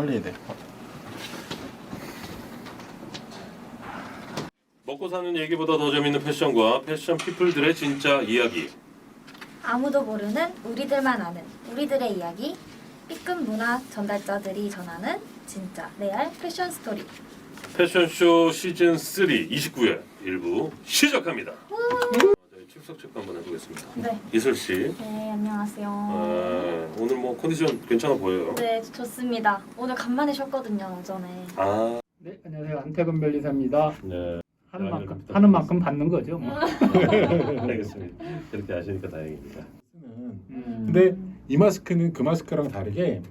빨리 해야 돼. 먹고 사는 얘기보다 더 재밌는 패션과 패션 피플들의 진짜 이야기. 아무도 모르는 우리들만 아는 우리들의 이야기 B급 문화 전달자들이 전하는 진짜 레알 패션 스토리 패션쇼 시즌 3 29회 일부 시작합니다. 저 희 출석 체크 한번 해보겠습니다. 네, 이슬 씨, 네 안녕하세요 아, 오늘 뭐 컨디션 괜찮아 보여요. 네 좋습니다 오늘 간만에 쉬었거든요 오전에 아, 네, 안녕하세요. 안태근 변리사입니다. 네, 하는 아, 만큼 하는 만큼 받는 거죠. 뭐. 알겠습니다. 이렇게 아시니까 다행입니다. 음. 근데 이 마스크는 그 마스크랑 다르게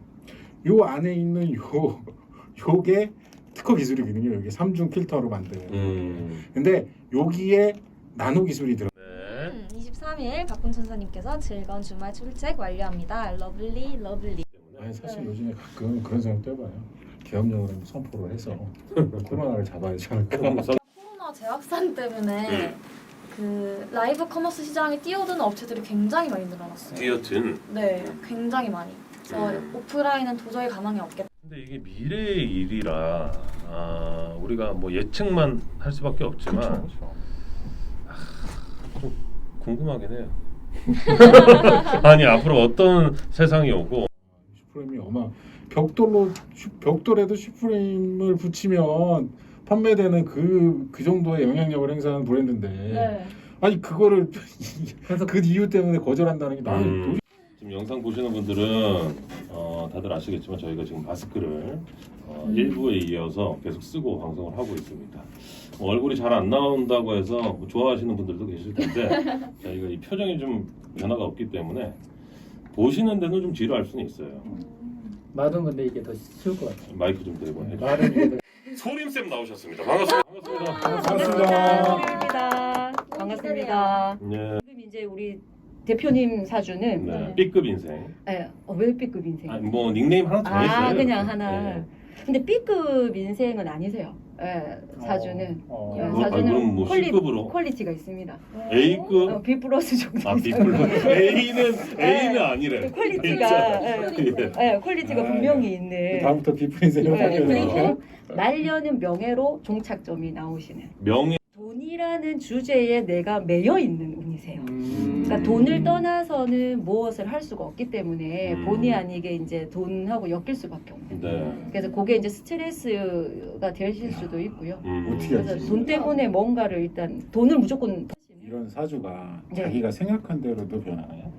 요 안에 있는 요 요게 특허 기술이거든요. 여기 삼중 필터로 만든. 음, 근데 여기에 나노 기술이 3일 박군 천사님께서 즐거운 주말 출첵 완료합니다. 러블리 러블리. 아니 사실 요즘에 가끔 그런 생각 해봐요. 계엄령을 선포를 해서 코로나를 잡아야지 않을까. 코로나 재확산 때문에 네. 그 라이브 커머스 시장에 뛰어드는 업체들이 굉장히 많이 늘어났어요. 뛰어든. 네, 굉장히 많이. 그래서 음. 오프라인은 도저히 가망이 없겠다. 근데 이게 미래의 일이라 아, 우리가 뭐 예측만 할 수밖에 없지만 그쵸, 그쵸. 궁금하긴 해요. 아니 앞으로 어떤 세상이 오고 슈프림이 어마 벽돌로 슈- 벽돌에도 슈프림을 붙이면 판매되는 그 그 정도의 영향력을 행사하는 브랜드인데 네. 아니 그거를 그래서 그 이유 때문에 거절한다는 게 나는 음. 도저히 지금 영상 보시는 분들은 어, 다들 아시겠지만 저희가 지금 마스크를 어, 일부에 이어서 계속 쓰고 방송을 하고 있습니다. 뭐 얼굴이 잘 안 나온다고 해서 뭐 좋아하시는 분들도 계실 텐데 저희가 이 표정이 좀 변화가 없기 때문에 보시는 데는 좀 지루할 수는 있어요. 말은 근데 이게 더 쉬울 것 같아요. 마이크 좀 대고 해주세요. 말은 이게 더 소림 쌤 나오셨습니다. 반갑습니다. 반갑습니다. 반갑습니다. 반갑습니다. 반갑습니다. 네, 지금 이제 우리 대표님 사주는 네. B급 인생. 예, 어, 왜 B급 인생? 아, 뭐 닉네임 하나 정했어요. 아, 그냥 하나. 네. 근데 B급 인생은 아니세요. 예, 사주는 어, 예, 어, 뭐, 아, 사주는 그럼 뭐 퀄리, C급으로? 퀄리티가 있습니다. A급. 어, B 플러스 정도. 아, B 있어요. 플러스. A는 A는 네. 아니래. 퀄리티가 예. 예, 퀄리티가 아, 분명히 있는. 다음부터 비프린 생각 예, 하게 되네요. 그리고 말려는 명예로 종착점이 나오시는. 명예. 돈이라는 주제에 내가 매여 있는. 그러니까 돈을 떠나서는 무엇을 할 수가 없기 때문에 음. 본의 아니게 이제 돈하고 엮일 수밖에 없는. 네. 그래서 그게 이제 스트레스가 되실 수도 있고요. 음. 어떻게 그래서 하지? 돈 때문에 뭔가를 일단 돈을 무조건 이런 사주가 네. 자기가 생각한 대로도 변하나요?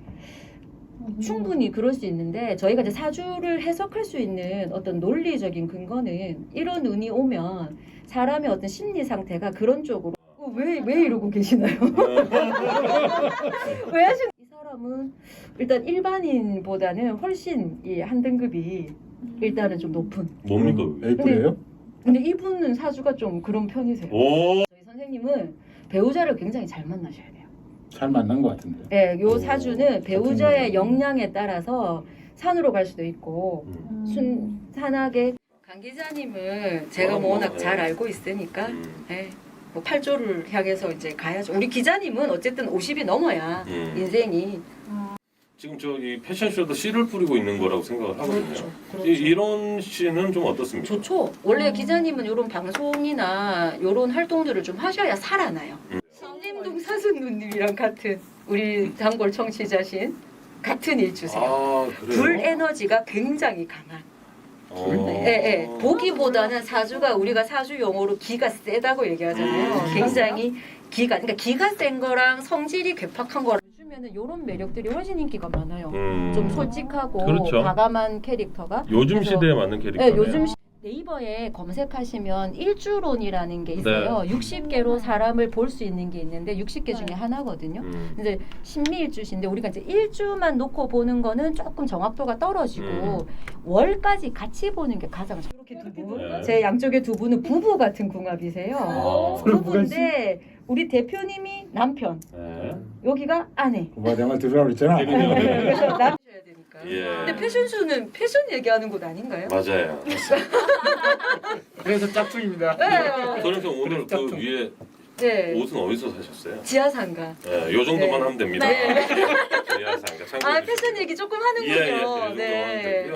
충분히 그럴 수 있는데 저희가 이제 사주를 해석할 수 있는 어떤 논리적인 근거는 이런 운이 오면 사람의 어떤 심리 상태가 그런 쪽으로 왜 왜 이러고 계시나요? 왜 하시는? 이 사람은 일단 일반인보다는 훨씬 이 한 등급이 일단은 좀 높은. 뭡니까? 음, 에이프예요? 근데 이분은 사주가 좀 그런 편이세요. 오. 저희 선생님은 배우자를 굉장히 잘 만나셔야 돼요. 잘 만난 것 같은데. 예, 요 오, 사주는 배우자의 같은 역량에 따라서 산으로 갈 수도 있고 음. 순산하게 강 기자님을 제가 뭐 워낙 잘 알고 있으니까 음. 예, 뭐 8조를 향해서 이제 가야죠. 우리 기자님은 어쨌든 50이 넘어야 음. 인생이 지금 저이 패션쇼도 씨를 뿌리고 있는 거라고 생각을 하거든요. 그렇죠. 이, 이런 씨는 좀 어떻습니까? 좋죠. 원래 기자님은 이런 방송이나 이런 활동들을 좀 하셔야 살아나요. 음. 신림동 사순 누님이랑 같은 우리 단골 청취자신 같은 일주세요. 아 그래요? 불 에너지가 굉장히 강한. 어. 예, 예. 보기보다는 사주가 우리가 사주 용어로 기가 세다고 얘기하잖아요. 음. 굉장히 기가, 그러니까 기가 센 거랑 성질이 괴팍한 거랑 요즘에는 이런 매력들이 훨씬 인기가 많아요. 음. 좀 솔직하고 그렇죠. 과감한 캐릭터가. 요즘 그래서- 시대에 맞는 캐릭터. 네, 요즘 시- 네이버에 검색하시면 일주론이라는 게 있어요. 60개로 사람을 볼 수 있는 게 있는데 60개 중에 하나거든요. 음. 이제 신미일주신데 우리가 이제 일주만 놓고 보는 거는 조금 정확도가 떨어지고 음. 월까지 같이 보는 게 가장 좋- 이렇게 두 분, 네. 제 양쪽에 두 분은 부부 같은 궁합이세요. 아. 부부인데 우리 대표님이 남편, 네. 여기가 아내. 들으라고. 네, 네, 네. 그래서 남 예. 근데 패션쇼는 패션 얘기하는 곳 아닌가요? 맞아요. 그래서 짝퉁입니다. 네. 그래서 오늘 그 짝퉁. 위에 네. 옷은 어디서 사셨어요? 지하상가. 예, 요 정도만 네. 하면 됩니다. 네. 예, 참고해 아. 패션 얘기 조금 예, 예, 그 하는군요. 정도 하면 되고요.